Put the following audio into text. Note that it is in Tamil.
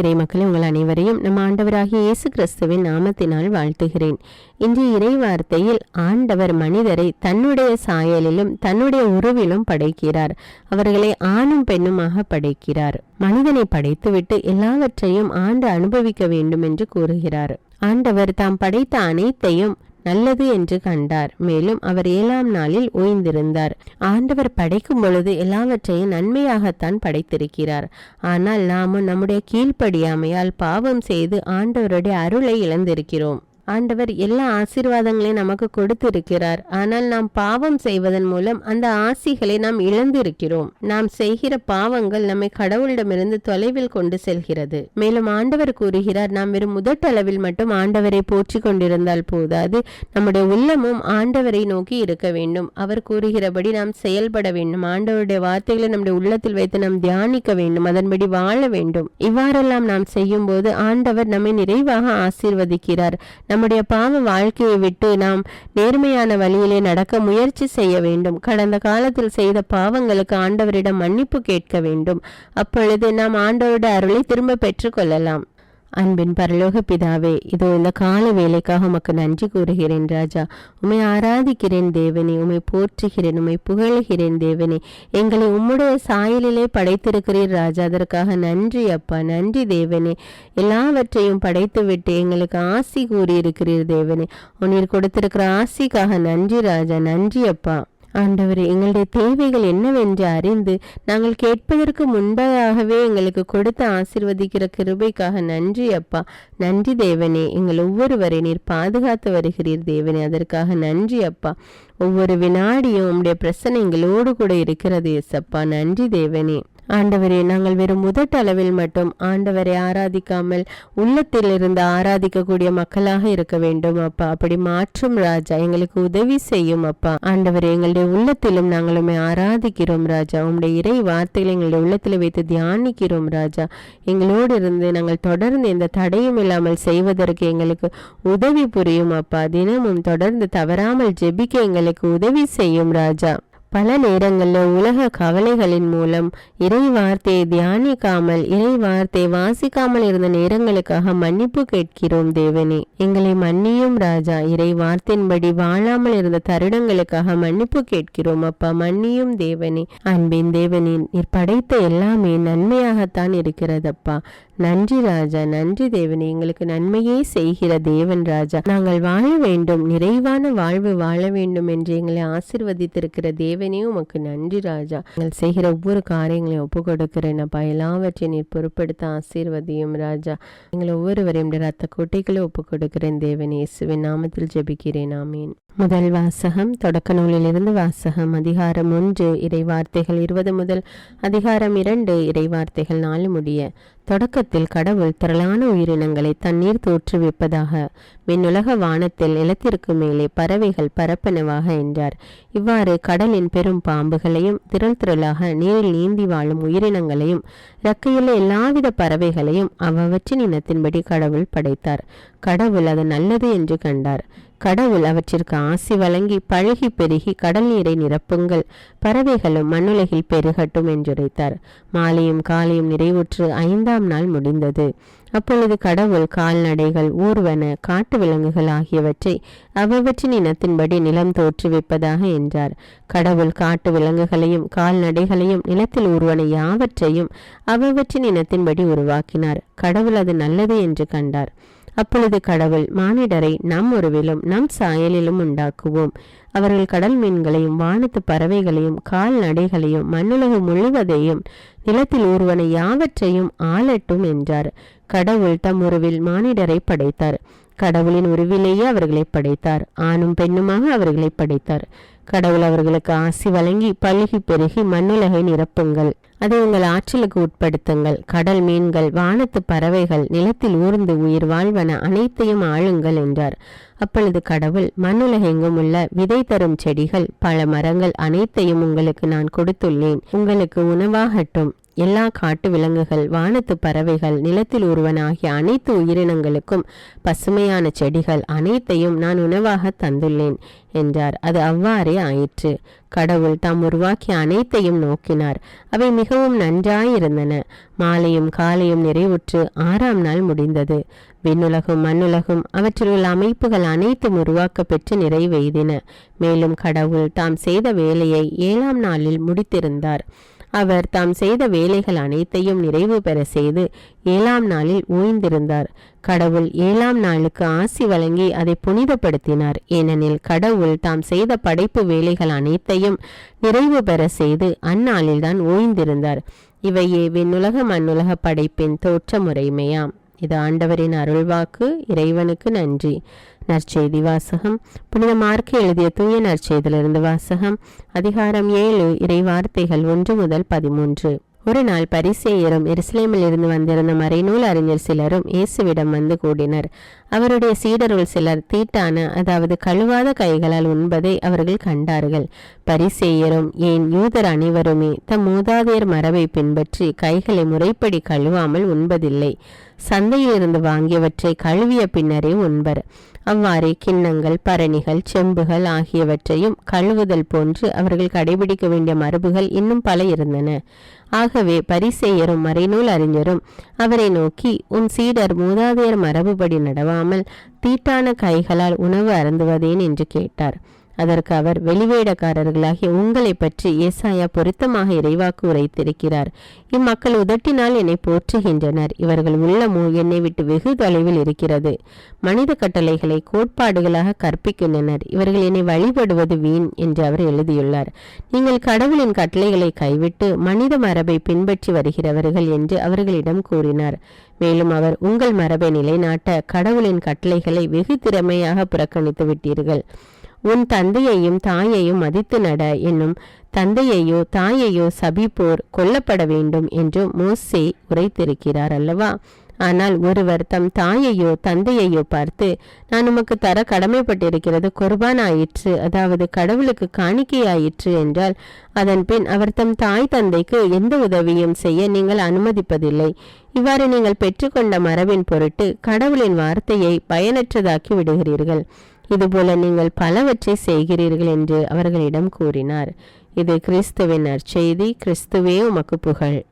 இறை மக்களே உங்கள் அனைவரையும் நம் ஆண்டவராகிய இயேசு கிறிஸ்துவின் நாமத்தினால் வாழ்த்துகிறேன். இன்று இறை வார்த்தையில் ஆண்டவர் மனிதரை தன்னுடைய சாயலிலும் தன்னுடைய உருவிலும் படைக்கிறார். அவர்களை ஆணும் பெண்ணுமாக படைக்கிறார். மனிதனை படைத்துவிட்டு எல்லாவற்றையும் ஆண்டு அனுபவிக்க வேண்டும் என்று கூறுகிறார். ஆண்டவர் தாம் படைத்த அனைத்தையும் நல்லது என்று கண்டார். மேலும் அவர் ஏழாம் நாளில் ஓய்ந்திருந்தார். ஆண்டவர் படைக்கும் பொழுது எல்லாவற்றையும் நன்மையாகத்தான் படைத்திருக்கிறார். ஆனால் நாமும் நம்முடைய கீழ்ப்படியாமையால் பாவம் செய்து ஆண்டவருடைய அருளை இழந்திருக்கிறோம். ஆண்டவர் எல்லா ஆசீர்வாதங்களையும் நமக்கு கொடுத்திருக்கிறார். ஆனால் நாம் பாவம் செய்வதன் மூலம் அந்த ஆசிகளை நாம் இழந்திருக்கிறோம். நாம் செய்கிற பாவங்கள் நம்மை கடவுளிடமிருந்து தொலைவில் கொண்டு செல்கிறது. மேலும் ஆண்டவர் கூறுகிறார் நாம் வெறும் முதட்டளவில் மட்டும் ஆண்டவரை போற்றி கொண்டிருந்தால் போதாது. நம்முடைய உள்ளமும் ஆண்டவரை நோக்கி இருக்க வேண்டும். அவர் கூறுகிறபடி நாம் செயல்பட வேண்டும். ஆண்டவருடைய வார்த்தைகளை நம்முடைய உள்ளத்தில் வைத்து நாம் தியானிக்க வேண்டும். அதன்படி வாழ வேண்டும். இவ்வாறெல்லாம் நாம் செய்யும் போது ஆண்டவர் நம்மை நிறைவாக ஆசீர்வதிக்கிறார். நம்முடைய பாவ வாழ்க்கையை விட்டு நாம் நேர்மையான வழியிலே நடக்க முயற்சி செய்ய வேண்டும். கடந்த காலத்தில் செய்த பாவங்களுக்கு ஆண்டவரிடம் மன்னிப்பு கேட்க வேண்டும். அப்பொழுது நாம் ஆண்டவருடைய அருளை திரும்ப பெற்றுக்கொள்ளலாம். அன்பின் பரலோக பிதாவே இதோ இந்த கால வேலைக்காக உமக்கு நன்றி கூறுகிறேன் ராஜா. உமை ஆராதிக்கிறேன் தேவனே உமை போற்றுகிறேன் உமை புகழுகிறேன் தேவனே. எங்களை உம்முடைய சாயலிலே படைத்திருக்கிறீர் ராஜா. அதற்காக நன்றி அப்பா நன்றி தேவனே. எல்லாவற்றையும் படைத்துவிட்டு எங்களுக்கு ஆசி கூறியிருக்கிறீர் தேவனே. உன்னில் கொடுத்திருக்கிற ஆசிக்காக நன்றி ராஜா நன்றி அப்பா. ஆண்டவரே எங்களுடைய தேவைகள் என்னவென்று அறிந்து நாங்கள் கேட்பதற்கு முன்பதாகவே எங்களுக்கு கொடுத்து ஆசிர்வதிக்கிற கிருபைக்காக நன்றி அப்பா. நன்றி தேவனே எங்கள் ஒவ்வொருவரை நீர் பாதுகாத்து வருகிறீர் தேவனே அதற்காக நன்றி அப்பா. ஒவ்வொரு வினாடியும் உம்முடைய பிரச்சனை எங்களோடு கூட இருக்கிறது எஸ்அப்பா நன்றி தேவனே. ஆண்டவரே நாங்கள் வெறும் முதட்டளவில் மட்டும் ஆண்டவரை ஆராதிக்காமல் உள்ளத்தில் இருந்து ஆராதிக்கக்கூடிய மக்களாக இருக்க வேண்டும் அப்பா. அப்படி மாற்றும் ராஜா எங்களுக்கு உதவி செய்யும் அப்பா. ஆண்டவரே எங்களுடைய உள்ளத்திலும் நாங்களுமே ஆராதிக்கிறோம் ராஜா. உங்களுடைய இறை வார்த்தைகளை எங்களுடைய உள்ளத்தில் வைத்து தியானிக்கிறோம் ராஜா. எங்களோடு இருந்து நாங்கள் தொடர்ந்து எந்த தடையும் இல்லாமல் செய்வதற்கு எங்களுக்கு உதவி புரியும் அப்பா. தினமும் தொடர்ந்து தவறாமல் ஜெபிக்க எங்களுக்கு உதவி செய்யும் ராஜா. பல நேரங்களில் உலக கவலைகளின் மூலம் இறை வார்த்தையை தியானிக்காமல் இறை வார்த்தை வாசிக்காமல் இருந்த நேரங்களுக்காக மன்னிப்பு கேட்கிறோம் தேவனே. எங்களை மன்னியும் ராஜா. இறை வார்த்தையின்படி வாழாமல் இருந்த தருணங்களுக்காக மன்னிப்பு கேட்கிறோம் அப்பா. மன்னியும் தேவனே. அன்பின் தேவனே நீர் படைத்த எல்லாமே நன்மையாகத்தான் இருக்கிறதப்பா நன்றி ராஜா. நன்றி தேவனே. எங்களுக்கு நன்மையே செய்கிற தேவன் ராஜா. நாங்கள் வாழ வேண்டும். நிறைவான வாழ்வு வாழ வேண்டும் என்று எங்களை ஆசிர்வதித்திருக்கிற தேவன் உமக்கு நன்றி ராஜா. நீங்கள் செய்கிற ஒவ்வொரு காரியங்களையும் ஒப்பு கொடுக்கிறேன் அப்பா. எல்லாவற்றையும் நீர் பொறுப்படுத்த ஆசீர்வதியும் ராஜா. நீங்கள் ஒவ்வொருவரையும் ரத்த கோட்டைகளை ஒப்பு கொடுக்கிறேன் தேவன். இயேசுவின் நாமத்தில் ஜெபிக்கிறேன். ஆமீன். முதல் வாசகம் தொடக்க நூலிலிருந்து வாசகம் அதிகாரம் ஒன்று இறை வார்த்தைகள் இருபது முதல் அதிகாரம் இரண்டு இறை வார்த்தைகள் நாலு முடிய. தொடக்கத்தில் கடவுள் திரளான உயிரினங்களை தண்ணீர் தோற்றுவிப்பதாக விண்ணுலக வானத்தில் நிலத்திற்கு மேலே பறவைகள் பரப்பனவாக என்றார். இவ்வாறு கடலின் பெரும் பாம்புகளையும் திரள் திரளாக நீரில் நீந்தி வாழும் உயிரினங்களையும் இறக்கையுள்ள எல்லாவித பறவைகளையும் அவ்வவற்றின் இனத்தின்படி கடவுள் படைத்தார். கடவுள் அது நல்லது என்று கண்டார். கடவுள் அவற்றிற்கு ஆசி வழங்கி பழகி பெருகி கடல் நீரை நிரப்புங்கள். பறவைகளும் மண்ணுலகில் பெருகட்டும் என்றுரைத்தார். மாலையும் காலையும் நிறைவுற்று ஐந்தாம் நாள் முடிந்தது. அப்பொழுது கடவுள் கால்நடைகள் ஊர்வன காட்டு விலங்குகள் ஆகியவற்றை அவ்வவற்றின் இனத்தின்படி நிலம் தோற்றுவிப்பதாக என்றார். கடவுள் காட்டு விலங்குகளையும் கால்நடைகளையும் நிலத்தில் ஊர்வன யாவற்றையும் அவ்வவற்றின் இனத்தின்படி உருவாக்கினார். கடவுள் அது நல்லது என்று கண்டார். அப்பொழுது கடவுள் மானிடரை நம் உருவிலும் நம் சாயலிலும் உண்டாக்குவோம். அவர்கள் கடல் மீன்களையும் வானத்து பறவைகளையும் கால்நடைகளையும் மண்ணுலகம் முழுவதையும் நிலத்தில் ஒருவனை யாவற்றையும் ஆளட்டும் என்றார். கடவுள் தம் உருவில் மானிடரை படைத்தார். கடவுளின் உருவிலேயே அவர்களை படைத்தார். ஆணும் பெண்ணுமாக அவர்களை படைத்தார். கடவுள் அவர்களுக்கு ஆசி வழங்கி பழுகி பெருகி மண்ணுலகை நிரப்புங்கள். அதை உங்கள் ஆற்றலுக்கு உட்படுத்துங்கள். கடல் மீன்கள் வானத்து பறவைகள் நிலத்தில் ஊர்ந்து உயிர் வாழ்வன அனைத்தையும் ஆளுங்கள் என்றார். அப்பொழுது கடவுள் மண்ணுலகெங்கும் உள்ள விதை தரும் செடிகள் பல மரங்கள் அனைத்தையும் உங்களுக்கு நான் கொடுத்துள்ளேன். உங்களுக்கு உணவாகட்டும். எல்லா காட்டு விலங்குகள் வானத்து பறவைகள் நிலத்தில் ஒருவன் ஆகிய அனைத்து உயிரினங்களுக்கும் பசுமையான செடிகள் அனைத்தையும் நான் உணவாக தந்துள்ளேன் என்றார். அது அவ்வாறே ஆயிற்று. கடவுள் தாம் உருவாக்கிய அனைத்தையும் நோக்கினார். அவை மிகவும் நன்றாயிருந்தன. மாலையும் காலையும் நிறைவுற்று ஆறாம் நாள் முடிந்தது. விண்ணுலகும் மண்ணுலகும் அவற்றில் உள்ள அமைப்புகள் அனைத்தும் உருவாக்க பெற்று நிறைவெய்தின மேலும் கடவுள் தாம் செய்த வேலையை ஏழாம் நாளில் முடித்திருந்தார். அவர் தாம் செய்த வேலைகள் அனைத்தையும் நிறைவு பெற செய்து ஏழாம் நாளில் ஓய்ந்திருந்தார். கடவுள் ஏழாம் நாளுக்கு ஆசி வழங்கி அதை புனிதப்படுத்தினார். ஏனெனில் கடவுள் தாம் செய்த படைப்பு வேலைகள் அனைத்தையும் நிறைவு பெற செய்து அந்நாளில்தான் ஓய்ந்திருந்தார். இவையே விண்ணுலக மண்ணுலக படைப்பின் தோற்ற முறைமையாம் இது ஆண்டவரின் அருள்வாக்கு இறைவனுக்கு நன்றி. நற்செய்தி வாசகம். புனித மார்க்கு எழுதிய தூய நற்செய்தியிலிருந்து வாசகம். அதிகாரம் ஏழு இறை வார்த்தைகள் ஒன்று முதல் பதிமூன்று. ஒரு நாள் பரிசேயரும் எருசலேமில் இருந்து வந்திருந்த மறைநூல் அறிஞர் சிலரும் இயேசுவிடம் வந்து கூடினர். அவருடைய சீடர்கள் சிலர் தீட்டான அதாவது கழுவாத கைகளால் உண்பதை அவர்கள் கண்டார்கள். பரிசேயரும் ஏன் யூதர் அனைவருமே தம் மூதாதையர் மரபை பின்பற்றி கைகளை முறைப்படி கழுவாமல் உண்பதில்லை. சந்தையிலிருந்து வாங்கியவற்றை கழுவிய பின்னரே உண்பர். அவ்வாறே கிண்ணங்கள் பரணிகள் செம்புகள் ஆகியவற்றையும் கழுவுதல் போன்று அவர்கள் கடைபிடிக்க வேண்டிய மரபுகள் இன்னும் பல இருந்தன. ஆகவே பரிசெயரும் மறைநூல் அறிஞரும் அவரை நோக்கி உன் சீடர் மூதாதையர் மரபுபடி நடவாமல் தீட்டான கைகளால் உணவு அருந்துவதேன்? என்று கேட்டார். அதற்கு அவர் வெளிவேடக்காரர்களாகிய உங்களை பற்றி ஏசாயா பொருத்தமாக இறைவாக்கு உரைத்திருக்கிறார். இம்மக்கள் உதட்டினால் என்னை போற்றுகின்றனர். இவர்கள் உள்ளமோ என்னை விட்டு வெகு தொலைவில் இருக்கிறது. மனித கட்டளைகளை கோட்பாடுகளாக கற்பிக்கின்றனர். இவர்கள் என்னை வழிபடுவது வீண் என்று அவர் எழுதியுள்ளார். நீங்கள் கடவுளின் கட்டளைகளை கைவிட்டு மனித மரபை பின்பற்றி வருகிறவர்கள் என்று அவர்களிடம் கூறினார். மேலும் அவர் உங்கள் மரபை நிலைநாட்ட கடவுளின் கட்டளைகளை வெகு திறமையாக புறக்கணித்து விட்டீர்கள். உன் தந்தையையும் தாயையும் மதித்து நட என்னும் தந்தையையோ தாயையோ சபிப்போர் கொல்லப்பட வேண்டும் என்று மோசே உரைத்திருக்கிறார் அல்லவா? ஆனால் ஒருவர் தம் தாயையோ தந்தையையோ பார்த்து நான் உமக்கு தர கடமைப்பட்டிருக்கிறது குர்பான் ஆயிற்று அதாவது கடவுளுக்கு காணிக்கையாயிற்று என்றால் அதன் பின் அவர் தம் தாய் தந்தைக்கு எந்த உதவியும் செய்ய நீங்கள் அனுமதிப்பதில்லை. இவ்வாறு நீங்கள் பெற்றுக்கொண்ட மரபின் பொருட்டு கடவுளின் வார்த்தையை பயனற்றதாக்கி விடுகிறீர்கள். இதுபோல நீங்கள் பலவற்றை செய்கிறீர்கள் என்று அவர்களிடம் கூறினார். இது கிறிஸ்துவின் நற்செய்தி. கிறிஸ்துவே உமக்கு புகழ்.